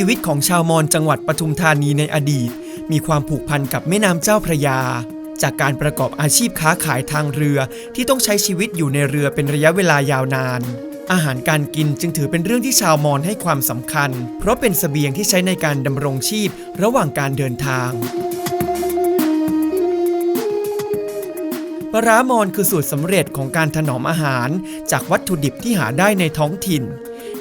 ชีวิตของชาวมอญจังหวัดปทุมธานีในอดีต มีความผูกพันกับแม่น้ำเจ้าพระยา จากการประกอบอาชีพค้าขายทางเรือที่ต้องใช้ชีวิตอยู่ในเรือเป็นระยะเวลายาวนาน อาหารการกินจึงถือเป็นเรื่องที่ชาวมอญให้ความสำคัญ เพราะเป็นเสบียงที่ใช้ในการดำรงชีพระหว่างการเดินทางปลาร้ามอนคือสูตรสำเร็จของการถนอมอาหาร จากวัตถุดิบที่หาได้ในท้องถิ่น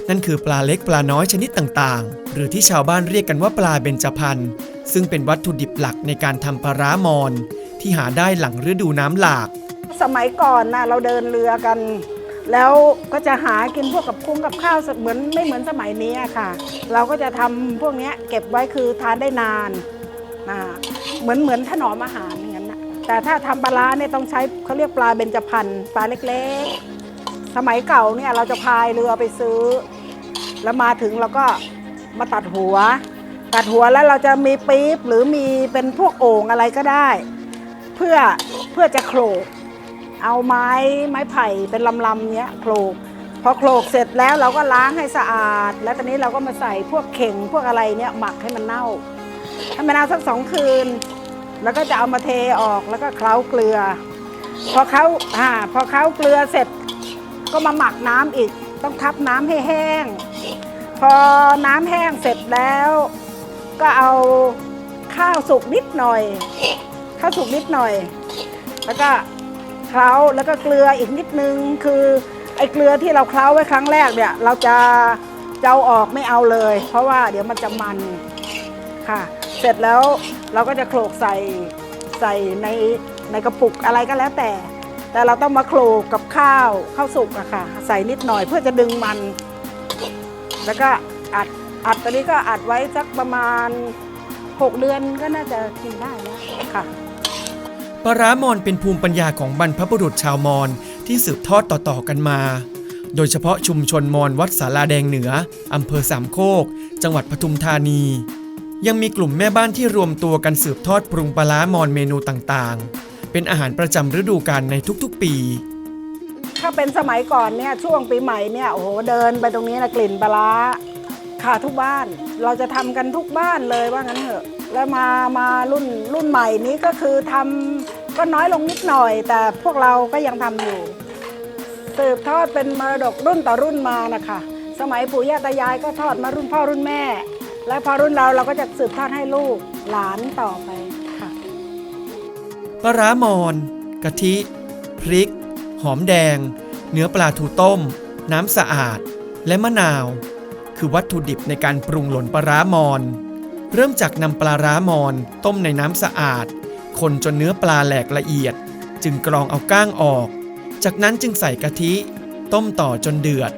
นั่นคือปลาเล็กปลาน้อยชนิดต่างๆ หรือที่ชาวบ้านเรียกกันว่าปลาเบญจพรรณซึ่งเป็นวัตถุดิบหลักในการทำปลาร้ามอน ที่หาได้หลังฤดูน้ำหลาก สมัยก่อนนะเราเดินเรือกัน แล้วก็จะหากินพวกกับคุ้งกับข้าวเหมือนไม่เหมือนสมัยนี้ค่ะ เราก็จะทำพวกนี้เก็บไว้คือทานได้นานนะเหมือนเหมือนถนอมอาหารอย่างนั้นนะแต่ถ้าทำปลาร้าเนี่ยต้องใช้เขาเรียกปลาเบญจพรรณปลาเล็กๆ สมัยเก่าเนี่ยเราจะพายเรือไปซื้อ แล้วมาถึงเราก็มาตัดหัว ตัดหัวแล้วเราจะมีปี๊บหรือมีเป็นพวกโอ่งอะไรก็ได้ เพื่อเพื่อจะโขลกเอาไม้ไม้ไผ่เป็นลำๆเนี้ยโขลกพอโขลกเสร็จแล้วเราก็ล้างให้สะอาด แล้วตอนนี้เราก็มาใส่พวกเข่งพวกอะไรเนี้ยหมักให้มันเน่าให้มันเน่าสักสองคืน แล้วก็จะเอามาเทออกแล้วก็เคล้าเกลือ พอเค้าอ่าพอเคล้าเกลือเสร็จก็มาหมักน้ำอีก ต้องทับน้ำให้แห้ง อน้ำแห้งเสร็จแล้ว ก็เอาข้าวสุกนิดหน่อย ข้าวสุกนิดหน่อย แล้วก็เคล้าแล้วก็เกลืออีกนิดนึงคือไอ้เกลือที่เราเคล้าไว้ครั้งแรกเนี่ย เราจะจะเอาออกไม่เอาเลย เพราะว่าเดี๋ยวมันจะมันค่ะ เสร็จแล้วเราก็จะโขลกใส่ใส่ในในกระปุกอะไรก็แล้วแต่ แต่เราต้องมาโขลกกับข้าวข้าวสุกอะค่ะ ใส่นิดหน่อยเพื่อจะดึงมัน แล้วก็อัดอัดตอนนี้ก็อัดไว้สักประมาณ 6 เดือนก็น่าจะกินได้แล้วค่ะปลาร้ามอนเป็นภูมิปัญญาของบรรพบุรุษชาวมอญที่สืบทอดต่อๆกันมา โดยเฉพาะชุมชนมอญวัดสาลาแดงเหนืออำเภอสามโคก จังหวัดปทุมธานี ยังมีกลุ่มแม่บ้านที่รวมตัวกันสืบทอดปรุงปลาร้ามอนเมนูต่างๆ เป็นอาหารประจำฤดูกาลในทุกๆปี ถ้าเป็นสมัยก่อนเนี่ยช่วงปีใหม่เนี่ยโอ้โหเดินไปตรงนี้นะกลิ่นปลาร้าค่ะทุกบ้านเราจะทำกันทุกบ้านเลยว่างั้นเถอะ แล้วมามารุ่นรุ่นใหม่นี้ก็คือทำก็น้อยลงนิดหน่อย แต่พวกเราก็ยังทำอยู่ สืบทอดเป็นมรดกรุ่นต่อรุ่นมานะคะ สมัยปู่ย่าตายายก็ทอดมารุ่นพ่อรุ่นแม่ และพอรุ่นเราเราก็จะสืบทอดให้ลูกหลานต่อไปค่ะ ปลาร้ามอนกะทิ พริก อมแดง เนื้อปลาทูต้ม น้ำสะอาด และมะนาว คือวัตถุดิบในการปรุงหล่นปลาร้ามอน เริ่มจากนำปลาร้ามอนต้มในน้ำสะอาด คนจนเนื้อปลาแหลกละเอียด จึงกรองเอาก้างออก จากนั้นจึงใส่กะทิ ต้มต่อจนเดือด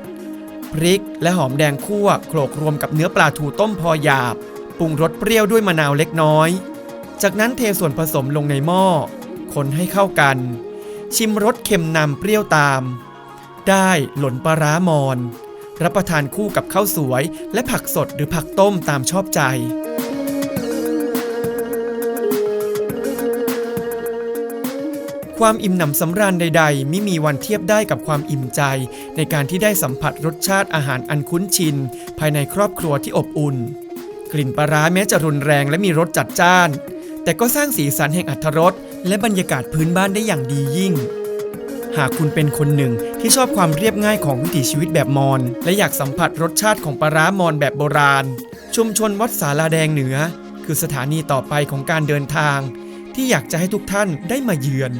พริกและหอมแดงคั่วโขลกรวมกับเนื้อปลาทูต้มพอหยาบปรุงรสเปรี้ยวด้วยมะนาวเล็กน้อย จากนั้นเทส่วนผสมลงในหม้อ คนให้เข้ากัน ชิมรสเค็มนำเปรี้ยวตาม ได้หล่นปลาร้ามอน รับประทานคู่กับข้าวสวย และผักสดหรือผักต้มตามชอบใจ ความอิ่มหนำสำราญใด ๆ ไม่มีวันเทียบได้กับความอิ่มใจ ในการที่ได้สัมผัสรสชาติอาหารอันคุ้นชิน ภายในครอบครัวที่อบอุ่น กลิ่นปลาร้าแม้จะรุนแรงและมีรสจัดจ้าน แต่ก็สร้างสีสันแห่งอรรถรส และบรรยากาศพื้นบ้านได้อย่างดียิ่ง หากคุณเป็นคนหนึ่งที่ชอบความเรียบง่ายของวิถีชีวิตแบบมอญและอยากสัมผัสรสชาติของปลาร้ามอญแบบโบราณ ชุมชนวัดสาลาแดงเหนือ คือสถานีต่อไปของการเดินทาง ที่อยากจะให้ทุกท่านได้มาเยือน